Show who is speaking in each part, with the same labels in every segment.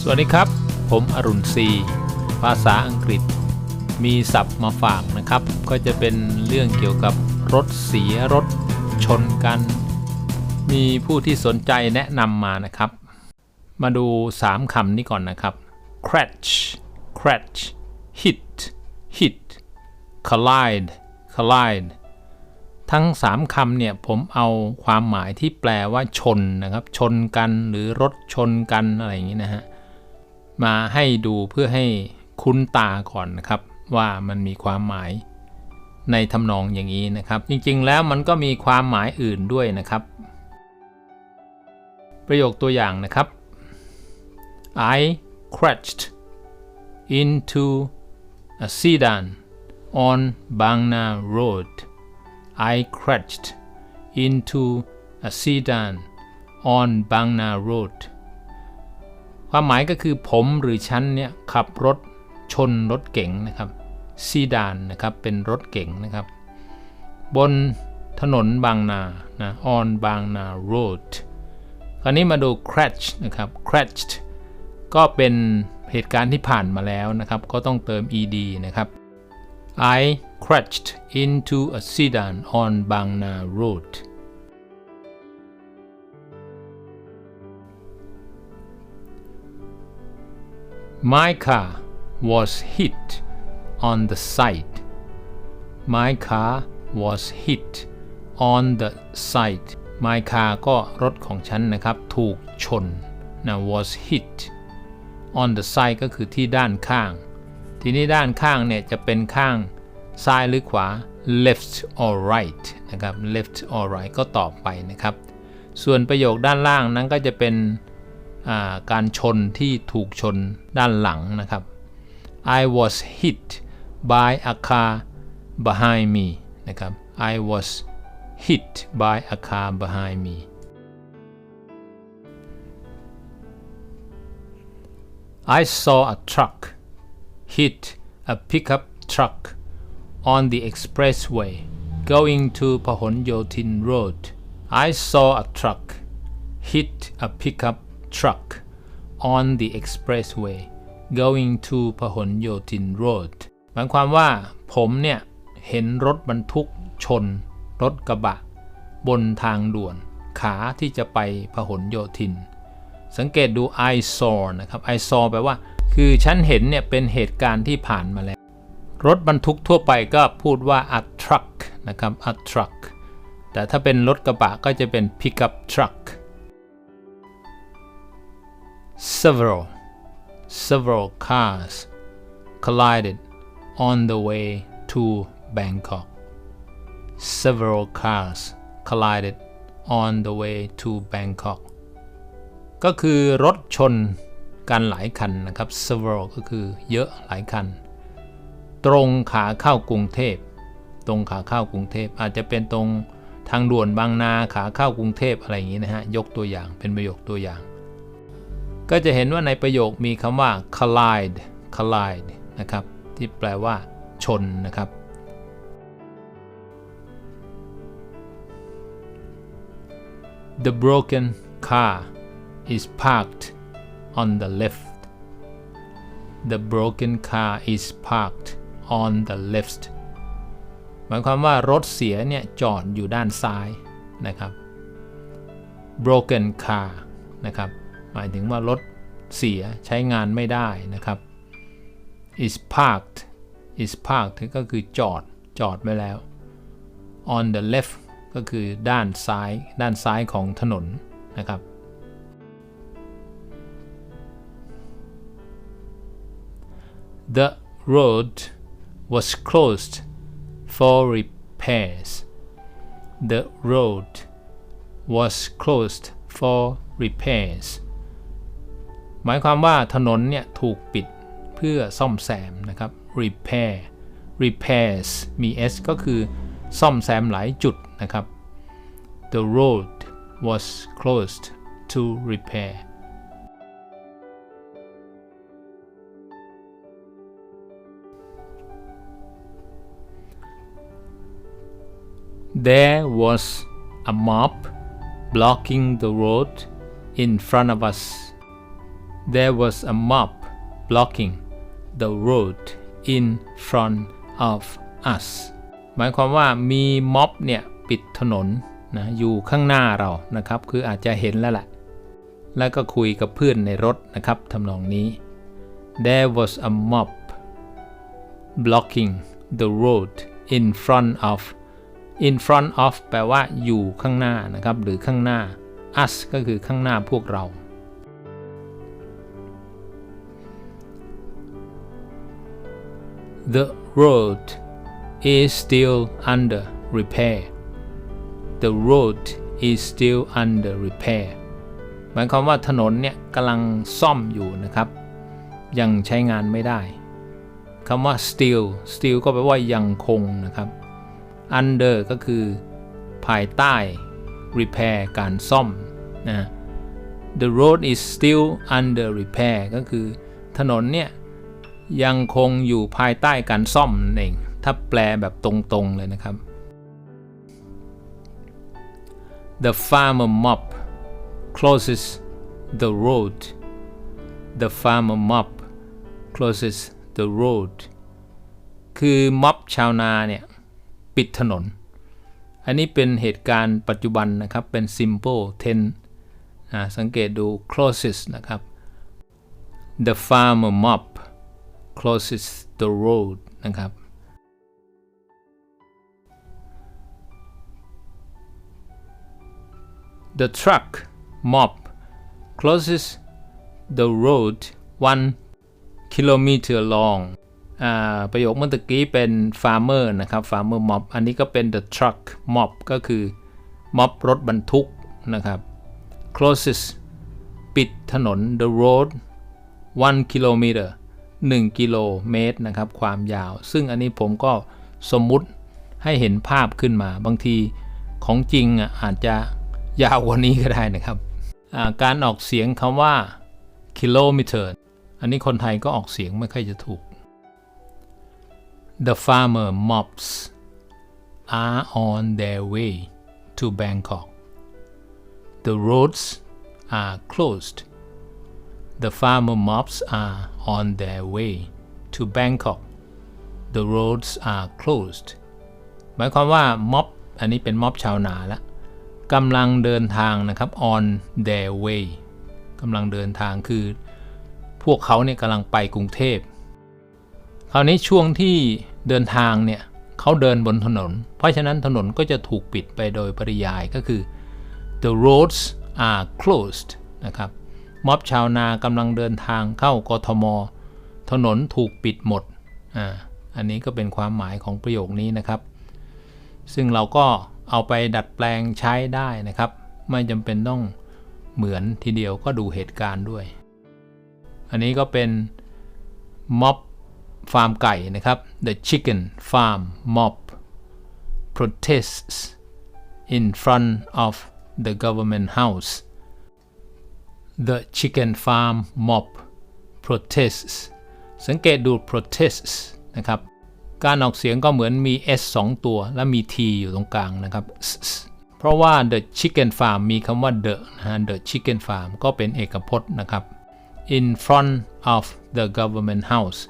Speaker 1: สวัสดีครับ ผมอรุณศรีภาษาอังกฤษ มีศัพท์มาฝากนะครับ ก็จะเป็นเรื่องเกี่ยวกับรถเสียรถชนกัน มีผู้ที่สนใจแนะนำมานะครับ มาดู 3คำนี้ก่อนนะครับ crash crash hit hit collide collide ทั้ง 3คำเนี่ยผมเอาความหมายที่แปลว่าชนนะครับ ชนกันหรือรถชนกันอะไรอย่างนี้นะฮะมาให้ดูเพื่อให้คุ้นตาก่อนนะครับ ว่ามันมีความหมายในทำนองอย่างนี้นะครับ จริงๆแล้วมันก็มีความหมายอื่นด้วยนะครับ ประโยคตัวอย่างนะครับ I crashed into a sedan on Bangna Road I crashed into a sedan on Bangna Road ความหมายก็คือผมหรือฉันเนี่ยขับรถชนรถเก๋งนะครับซีดานนะครับเป็นรถเก๋งนะครับ บนถนนบางนานะ on บางนา road คราวนี้มาดู crash นะครับ crashed ก็เป็นเหตุการณ์ที่ผ่านมาแล้วนะครับ ก็ต้องเติม ed นะครับ I crashed into a sedan on Bang Na Road. My car was hit on the side. My car was hit on the side. My car ก็รถของฉันนะครับ ถูกชนนะ was hit on the side ก็คือที่ด้านข้าง ทีนี้ด้านข้างเนี่ยจะเป็นข้าง ซ้ายหรือขวา left or right นะครับ left or right ก็ตอบไปนะครับ ส่วนประโยคด้านล่างนั้นก็จะเป็นการชนที่ถูกชนด้านหลังนะครับ I was hit by a car behind me นะครับ I was hit by a car behind me I saw a truck hit a pickup truck on the expressway going to Pahon Yotin Road. I saw a truck hit a pickup truck on the expressway going to Pahon Yotin Road หมายความว่าผมเนี่ย เห็นรถบรรทุกชน รถกระบะ บนทางด่วน ขาที่จะไปพหลโยธิน สังเกตดู I saw นะครับ I saw แปลว่า คือฉันเห็นเนี่ย เป็นเหตุการณ์ที่ผ่านมาแล้ว รถบรรทุกทั่วไปก็พูดว่า a truck นะครับ a truck แต่ถ้าเป็นรถกระบะก็จะเป็น pickup truck several several cars collided on the way to Bangkok several cars collided on the way to Bangkok ก็คือรถชนกันหลายคันนะครับ several ก็คือเยอะหลายคัน ตรงขาเข้ากรุงเทพ ตรงขาเข้ากรุงเทพอาจจะเป็นตรงทางด่วนบางนาขาเข้ากรุงเทพอะไรอย่างนี้นะฮะยกตัวอย่างเป็นประโยคตัวอย่าง ก็จะเห็นว่าในประโยคมีคำว่า collide collide นะครับที่แปลว่า ชนนะครับ The broken car is parked on the left. The broken car is parked on the left. หมายความว่ารถเสียเนี่ยจอดอยู่ด้านซ้ายนะครับ broken car นะครับหมายถึงว่ารถเสียใช้งานไม่ได้นะครับ is parked is parked ก็คือจอดจอดไว้แล้ว on the left ก็คือด้านซ้าย ด้านซ้ายของถนนนะครับ The road was closed for repairs. The road was closed for repairs. หมายความว่าถนนเนี่ยถูกปิดเพื่อซ่อมแซมนะครับ repair repairs มี s ก็คือซ่อมแซมหลายจุดนะครับ The road was closed to repair There was a mob blocking the road in front of us there was a mob blocking the road in front of us หมายความว่ามีม็อบเนี่ยปิดถนนนะอยู่ข้างหน้าเรานะครับ คืออาจจะเห็นแล้วแหละ แล้วก็คุยกับเพื่อนในรถนะครับทำนองนี้ there was a mob blocking the road in front of in front of แปลว่าอยู่ข้างหน้านะครับ หรือข้างหน้า us ก็คือข้างหน้าพวกเรา The road is still under repair. The road is still under repair. หมายความว่าถนนเนี่ยกำลังซ่อมอยู่นะครับ ยังใช้งานไม่ได้คำว่า still still ก็แปลว่ายังคงนะครับ under ก็คือภายใต้ repair การซ่อมนะ The road is still under repair ก็คือถนนเนี่ยยังคงอยู่ภายใต้การซ่อมนั่นเอง ถ้าแปลแบบตรงๆเลยนะครับ The farmer mob closes the road The farmer mob closes the road คือม็อบชาวนาเนี่ย ปิดถนน อันนี้เป็นเหตุการณ์ปัจจุบันนะครับ เป็น simple tense นะสังเกตดู closes นะครับ the farmer mob closes the road นะครับ the truck mob closes the road one kilometer long ประโยคเมื่อตะกี้เป็น farmer นะครับ farmer mob อันนี้ก็เป็น the truck mob ก็คือม็อบรถบรรทุกนะครับ closes ปิดถนน the road one kilometer 1กิโลเมตรนะครับ ความยาว ซึ่งอันนี้ผมก็สมมุติให้เห็นภาพขึ้นมา บางทีของจริงอะอาจจะยาวกว่านี้ก็ได้นะครับาการออกเสียงคำว่า kilometer อันนี้คนไทยก็ออกเสียงไม่ค่อยจะถูก The farmer mobs are on their way to Bangkok. The roads are closed. The farmer mobs are on their way to Bangkok. The roads are closed. หมายความว่าม็อบอันนี้เป็นม็อบชาวนาละกำลังเดินทางนะครับ on their way กำลังเดินทางคือ พวกเขาเนี่ยกำลังไปกรุงเทพคราวนี้ช่วงที่ เดินทางเนี่ยเขาเดินบนถนน เพราะฉะนั้นถนนก็จะถูกปิดไปโดยปริยายก็คือ the roads are closed นะครับม็อบชาวนากำลังเดินทางเข้ากทม ถนนถูกปิดหมดอ่าอันนี้ก็เป็นความหมายของประโยคนี้นะครับ ซึ่งเราก็เอาไปดัดแปลงใช้ได้นะครับ ไม่จำเป็นต้องเหมือนทีเดียวก็ดูเหตุการณ์ด้วย อันนี้ก็เป็นม็อบ ฟาร์มไก่นะครับ the chicken farm mob protests in front of the government house the chicken farm mob protests สังเกตดู protests นะครับ การออกเสียงก็เหมือนมี s 2 ตัว และมี t อยู่ตรงกลางนะครับ เพราะว่า the chicken farm มีคำว่า the นะฮะ the chicken farm ก็เป็นเอกพจน์นะครับ in front of the government house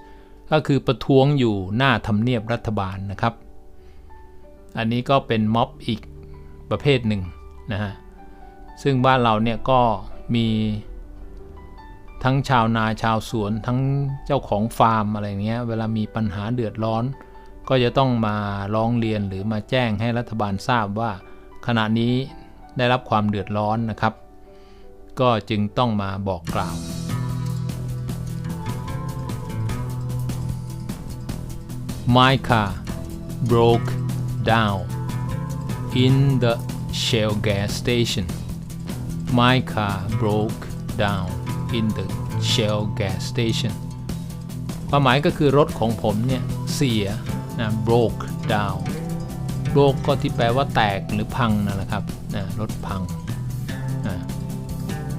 Speaker 1: ก็คือประท้วงอยู่หน้าทำเนียบรัฐบาลนะครับ อันนี้ก็เป็นม็อบอีกประเภทหนึ่งนะฮะซึ่งบ้านเราเนี่ยก็มีทั้งชาวนาชาวสวนทั้งเจ้าของฟาร์มอะไรเงี้ยเวลามีปัญหาเดือดร้อน ก็จะต้องมาร้องเรียนหรือมาแจ้งให้รัฐบาลทราบว่าขณะนี้ได้รับความเดือดร้อนนะครับ ก็จึงต้องมาบอกกล่าว My car broke down in the Shell gas station. My car broke down in the Shell gas station. ความหมายก็คือรถของผมเนี่ยเสียนะ broke down broke ก็ที่แปลว่าแตกหรือพังนั่นแหละครับนะรถพังนะ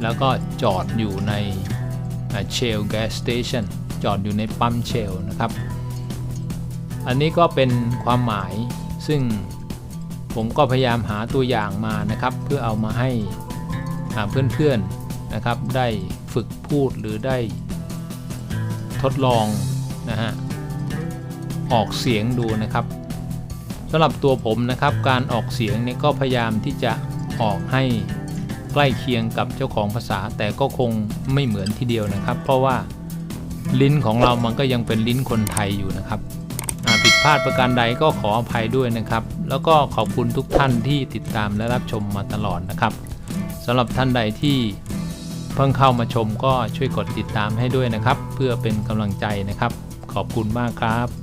Speaker 1: แล้วก็จอดอยู่ใน Shell gas station จอดอยู่ในปั๊ม Shell นะครับ อันนี้ก็เป็นความหมายซึ่งผมก็พยายามหาตัวอย่างมานะครับ เพื่อเอามาให้เพื่อนนะครับ ได้ฝึกพูดหรือได้ทดลองนะฮะออกเสียงดูนะครับสำหรับตัวผมนะครับการออกเสียงเนี่ยก็พยายามที่จะออกให้ใกล้เคียงกับเจ้าของภาษาแต่ก็คงไม่เหมือนทีเดียวนะครับ เพราะว่าลิ้นของเรามันก็ยังเป็นลิ้นคนไทยอยู่นะครับ พลาดประการใดก็ขออภัยด้วยนะครับ แล้วก็ขอบคุณทุกท่านที่ติดตามและรับชมมาตลอดนะครับสำหรับท่านใดที่เพิ่งเข้ามาชมก็ช่วยกดติดตามให้ด้วยนะครับ เพื่อเป็นกำลังใจนะครับ ขอบคุณมากครับ